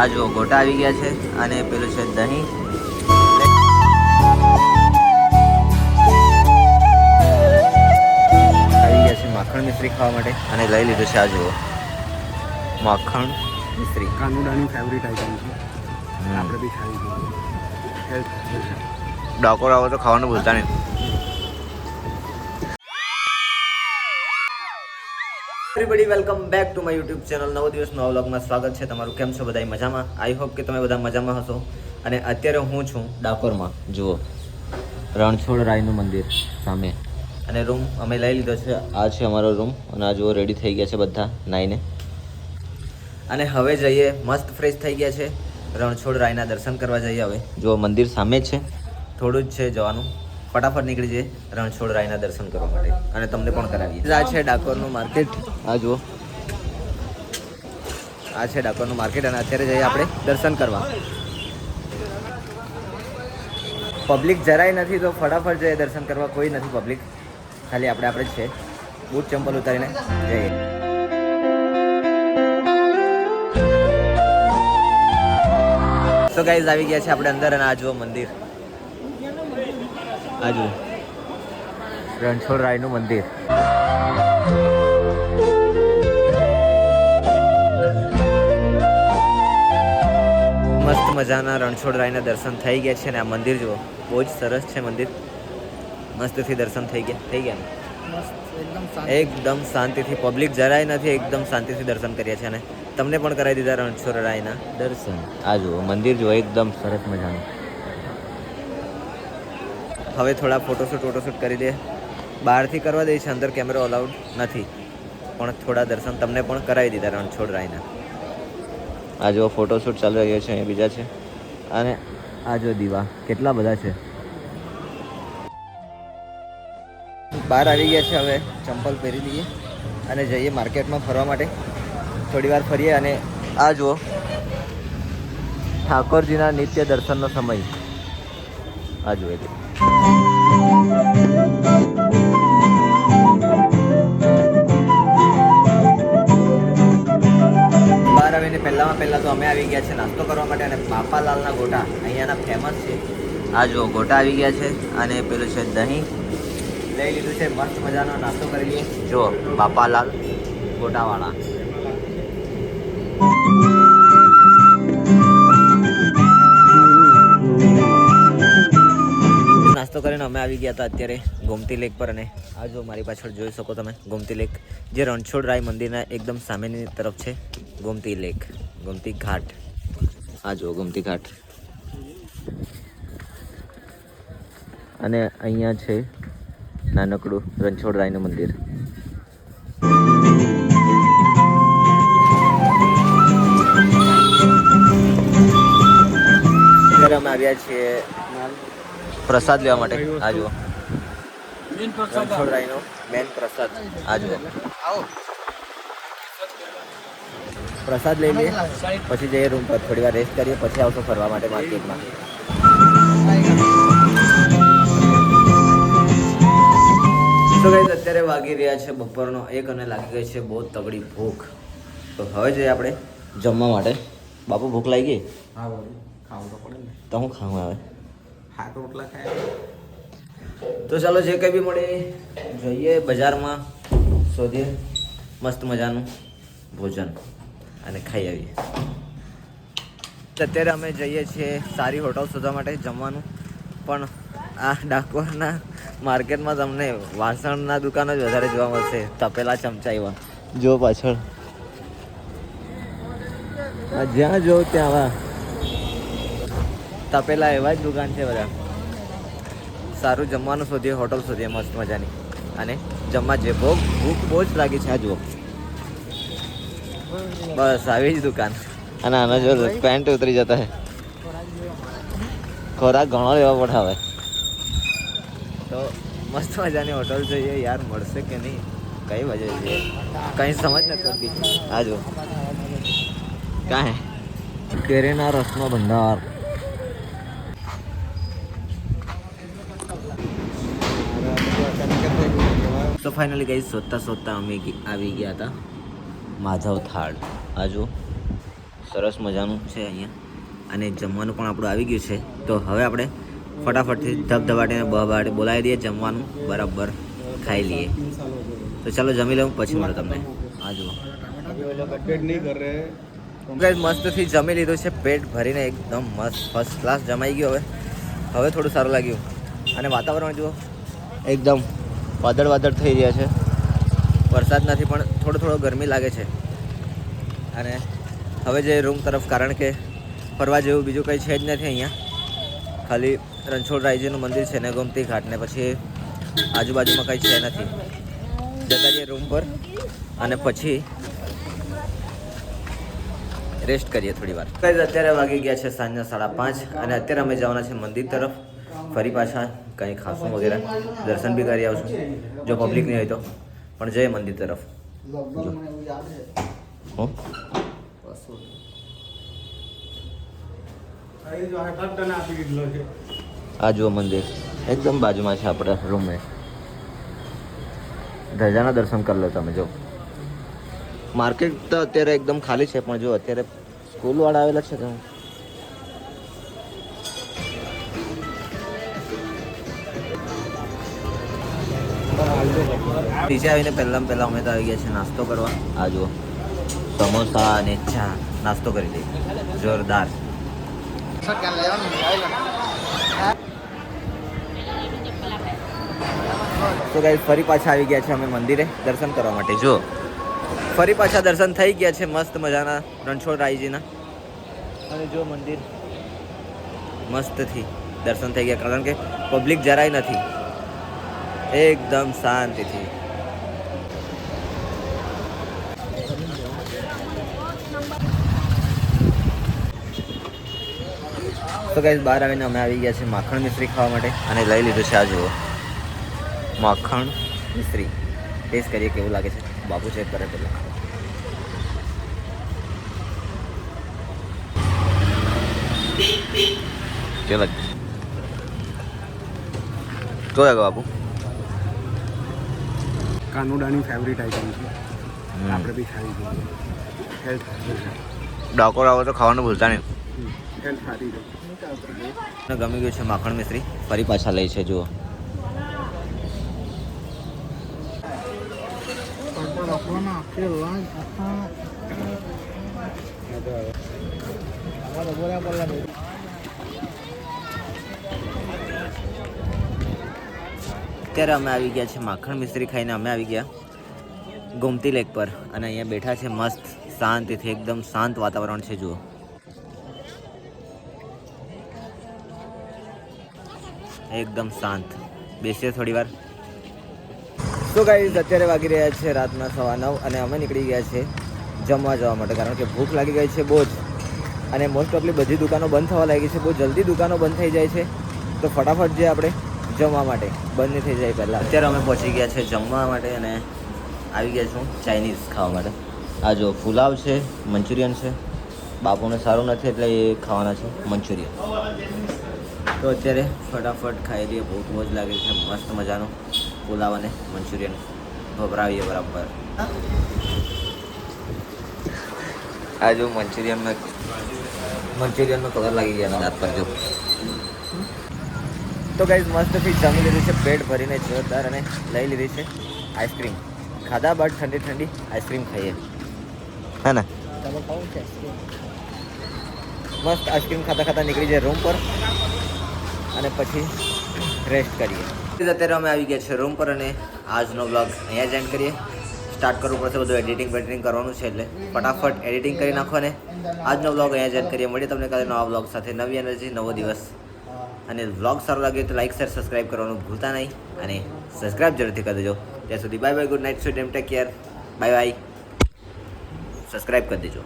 આ જો ગોટા આવી ગયા છે અને પેલું છે દહીં. આવી ગયા છે માખણ મિશ્રી ખાવા માટે. અને લઈ લીધું છે આ જુઓ. માખણ મિશ્રી. કાનુડાની ફેવરિટ આઈટમ છે. આપણે બી ખાવી ડાકોર આવો તો ખાવાનું ભૂલતા નહીં. Everybody welcome back to my YouTube channel નવો દિવસ નવા વ્લોગમાં સ્વાગત છે. તમારું કેમ છો? બધા મજામાં? આઈ હોપ કે તમે બધા મજામાં હશો. અને અત્યારે હું છું ડાકોરમાં. જુઓ. રણછોડ રાયનું મંદિર સામે. અને રૂમ અમે લઈ લીધો છે. આ છે અમારો રૂમ અને આ જુઓ રેડી થઈ ગયા છે બધા નાઈને. અને હવે જઈએ. મસ્ત ફ્રેશ થઈ ગયા છે. રણછોડ રાયના દર્શન કરવા જઈએ હવે. જો મંદિર સામે છે. થોડું જ છે જવાનું. ફટાફટ નીકળી જઈએ રણછોડ રાયના દર્શન કરવા માટે. અને તમને પણ કરાવીએ. આ છે ડાકોરનું માર્કેટ. આ જુઓ. આ છે ડાકોરનું માર્કેટ અને અત્યારે જઈએ આપણે દર્શન કરવા. પબ્લિક જરાય નથી તો ફટાફટ જઈએ દર્શન કરવા. કોઈ નથી પબ્લિક. ખાલી આપણે આપણે જ છે. બૂટ ચંપલ ઉતારીને જઈએ. તો ગાઈઝ આવી ગયા છે આપણે અંદર અને આ જુઓ મંદિર. આ જુઓ રણછોડ રાયનું મંદિર. મસ્ત મજાના રણછોડ રાયના દર્શન થઈ ગયા છે અને આ મંદિર જુઓ, બહુ જ સરસ છે મંદિર. મસ્તથી દર્શન થઈ ગયા થઈ ગયા એકદમ શાંતિથી, પબ્લિક જરાય નથી, એકદમ શાંતિથી દર્શન કર્યા છે અને તમને પણ કરાવી દીધા રણછોડરાયના દર્શન. આ જુઓ, મંદિર જુઓ, એકદમ સરસ મજાનું. હવે થોડા ફોટોશૂટ ફોટોશૂટ કરી દે. બહારથી કરવા દે છે, અંદર કેમેરો અલાઉડ નથી. પણ થોડા દર્શન તમને પણ કરાવી દીધા રણછોડ રાયના. આ જો ફોટોશૂટ ચાલી રહ્યો છે, અહીંયા બીજા છે. અને આ જો દીવા, કેટલા બધા છે. બહાર આવી ગયા છે હવે, ચંપલ પહેરી લઈએ અને જઈએ માર્કેટમાં ફરવા માટે. થોડી વાર ફરીએ અને આ જુઓ, ઠાકોરજીના નિત્ય દર્શનનો સમય. આ જુએ છે આવીને પહેલાં તો અમે આવી ગયા છે નાસ્તો કરવા માટે અને બાપાલાલના ગોટા અહીંયાના ફેમસ છે. આ જુઓ, ગોટા આવી ગયા છે અને પેલું છે દહીં. લઈ લીધું છે, મસ્ત મજાનો નાસ્તો કરી લઈએ. જો બાપાલાલ ગોટાવાળા. નાસ્તો કરીને અમે આવી ગયા હતા અત્યારે ગોમતી લેક પર અને આ જો મારી પાછળ જોઈ શકો તમે, ગોમતી લેક જે રણછોડ રાય મંદિરના એકદમ સામેની તરફ છે, ગોમતી લેક ગોમતી ઘાટ. આ જો ગોમતી ઘાટ. અને અહીંયા છે નાનકડું રણછોડ રાયનું મંદિર. અત્યારે અમે આવ્યા છીએ પ્રસાદ લેવા માટે. આ જુઓ. મેન પ્રસાદ આ. જુઓ. પ્રસાદ લઈ લઈએ. પછી જઈએ રૂમ પર. થોડી વાર રેસ્ટ કરીએ પછી આવશો ફરવા માટે માર્કેટમાં તો અત્યારે વાગી રહ્યા છે બપોરનો. એક અને લાગી ગઈ છે બહુ તગડી ભૂખ. તો હવે જઈએ આપણે જમવા માટે. બાપુ ભૂખ લાગી? ગઈ હા ખાવું તો પડે ને. તો હું ખાવું આવે તો રોટલા ખાયા. તો ચાલો જે કંઈ બી મળે, જઈએ બજારમાં, શોધીએ, મસ્ત મજાનું ભોજન અને ખાઈ આવીએ. અત્યારે અમે જઈએ છીએ સારી હોટલ શોધવા માટે જમવાનું. પણ આ ડાકોરના માર્કેટમાં તમને વાસણના દુકાનો જ વધારે જોવા મળશે. તપેલા ચમચા એવા. જો પાછળ. જ્યાં જો ત્યાં તપેલા એવા જ દુકાન છે બધા. સારું જમવાનું શોધીએ, હોટલ શોધીએ, મસ્ત મજાની. અને જમવા જે બહુ ભૂખ બહુ જ લાગી છે આ જુઓ. બસ, આવી જ દુકાન. અને આનો જો પેન્ટ ઉતરી જતા હે ખોરાક ઘણો લેવા પડે હવે. તો મસ્ત મજાની હોટલ જોઈએ, યાર મળશે કે નહીં? કઈ વજે છે કઈ સમજ નથી પડતી. આ જુઓ. કાંઈ. કેરીના રસનો ભંડાર તો ફાઇનલી ગઈ શોધતા શોધતા અમે આવી ગયા હતા માધવ થાળ. આ જો સરસ મજાનું છે અહીંયા. અને જમવાનું પણ આપણું આવી ગયું છે. તો હવે આપણે ફટાફટથી ધબધબાટીને બહબાટી બોલાવી દઈએ, જમવાનું બરાબર ખાઈ લઈએ. તો ચાલો જમી લઉં, પછી મળો તમને. આ જુઓ. મસ્તથી જમી લીધું છે. પેટ ભરીને એકદમ મસ્ત ફર્સ્ટ ક્લાસ જમાઈ ગયું હવે. હવે થોડું સારું લાગ્યું. અને વાતાવરણ જુઓ. એકદમ વાદળ વાદળ થઈ રહ્યા છે. વરસાદ નથી, પણ થોડો થોડો ગરમી લાગે છે. અને હવે જે રૂમ તરફ, કારણ કે ફરવા જેવું બીજું કંઈ છે જ નથી અહીંયા. ખાલી રણછોડ રાયજીનું મંદિર છે ને ગોમતી ઘાટ પછી આજુબાજુમાં કંઈ છે નથી. જતા જઈએ રૂમ પર, અને પછી રેસ્ટ કરીએ થોડી વાર. અત્યારે વાગી ગયા છે સાંજના સાડા પાંચ, અને અત્યારે અમે જવાના છે મંદિર તરફ. ફરી પાછા કંઈ ખાસું વગેરે. દર્શન બી કરી આવશું જો પબ્લિક નહીં હોય તો. પણ જય મંદિર તરફ? આ જુઓ મંદિર. એકદમ બાજુમાં છે આપણા રૂમે ધજાના દર્શન કરી લો તમે જો. માર્કેટ તો અત્યારે એકદમ ખાલી છે પણ જો અત્યારે સ્કૂલવાળા આવેલા છે તો નીચે આવીને પહેલાં પહેલાં અમે તો આવી ગયા છે નાસ્તો કરવા. આ જુઓ. સમોસા અને ચા. નાસ્તો કરી લઈએ. જોરદાર. તો ગાઈસ ફરી પાછા આવી ગયા છે અમે મંદિરે દર્શન કરવા માટે. જો ફરી પાછા દર્શન થઈ ગયા છે મસ્ત મજાના રણછોડ રાયજીના. અને જો મંદિર. મસ્તથી દર્શન થઈ ગયા. કારણ કે પબ્લિક જરાય નથી. એકદમ શાંતિથી. તો ગાઈસ બહાર આવીને અમે આવી ગયા છે માખણ મિશ્રી ખાવા માટે અને લઈ લીધું છે આ જુઓ. માખણ મિશ્રી. ટેસ્ટ કરીએ કેવું લાગે છે. બાપુ ચેક કરે પેલા. કેવું લાગે તો લાગે બાપુ? કાનુડાની ફેવરિટ આઈટમ છે. આપણે બી ખાવી જોઈએ. હેલ્થ ડાકોર આવો તો ખાવાનું ભૂલતા નહીં. હેલ્થ સારી છે. મને ગમી ગયું છે માખણ મિસ્ત્રી ફરી પાછા લઈ છે, જુઓ. અત્યારે અમે આવી ગયા છે માખણ મિસ્ત્રી ખાઈને. અમે આવી ગયા ગોમતી લેક પર અને અહીંયા બેઠા છે મસ્ત, શાંતિથી, એકદમ શાંત વાતાવરણ છે, જુઓ. એકદમ શાંત. બેસીએ થોડી વાર. તો ગાઈઝ અત્યારે વાગી રહ્યા છે રાતના સવા નવ અને અમે નીકળી ગયા છે જમવા જવા માટે કારણ કે ભૂખ લાગી ગઈ છે બહુ જ. અને મોસ્ટ ઓફલી બધી દુકાનો બંધ થવા લાગી છે. બહુ જલ્દી દુકાનો બંધ થઈ જાય છે. તો ફટાફટ જે આપણે જમવા માટે બંધ થઈ જાય પહેલાં. અત્યારે અમે પહોંચી ગયા છે જમવા માટે અને આવી ગયા છું ચાઇનીઝ ખાવા માટે. આ જો પુલાવ છે મંચુરિયન છે. બાપુને સારું નથી એટલે એ ખાવાના છે મંચુરિયન. તો અત્યારે ફટાફટ ખાઈ લઈએ. બહુ મોજ લાગે છે. મસ્ત મજાનું પુલાવ અને મંચુરિયન ભભરાવીએ બરાબર. આ જો મંચુરિયનમાં મંચુરિયનનો કલર લાગી ગયા દાંત પર જો. તો ગાઈઝ મસ્તથી જમી લીધી છે. પેટ ભરીને જોરદાર અને લઈ લીધી છે આઈસ્ક્રીમ. ખાધા બાદ ઠંડી ઠંડી આઈસ્ક્રીમ ખાઈએ. હા ને? મસ્ત આઈસ્ક્રીમ ખાતા ખાતા નીકળી જાય રૂમ પર. અને પછી રેસ્ટ કરીએ. અત્યારે અમે આવી ગયા છે રૂમ પર અને આજનો બ્લોગ અહીંયા જ એન્ડ કરીએ. સ્ટાર્ટ કરવું પડશે, બધું એડિટિંગ વેડિટિંગ કરવાનું છે એટલે ફટાફટ એડિટિંગ કરી નાખો અને આજનો બ્લોગ અહીંયા જ એન્ડ કરીએ. મળીએ તમને કાલે નવા બ્લોગ સાથે. નવી એનર્જી, નવો દિવસ. અને બ્લોગ સારો લાગે તો લાઇક શેર સબસ્ક્રાઈબ કરવાનું ભૂલતા નહીં. અને સબસ્ક્રાઈબ જરૂરથી કરી દેજો. ત્યાં સુધી bye bye good night sweet એમ take care bye bye subscribe કરી દેજો.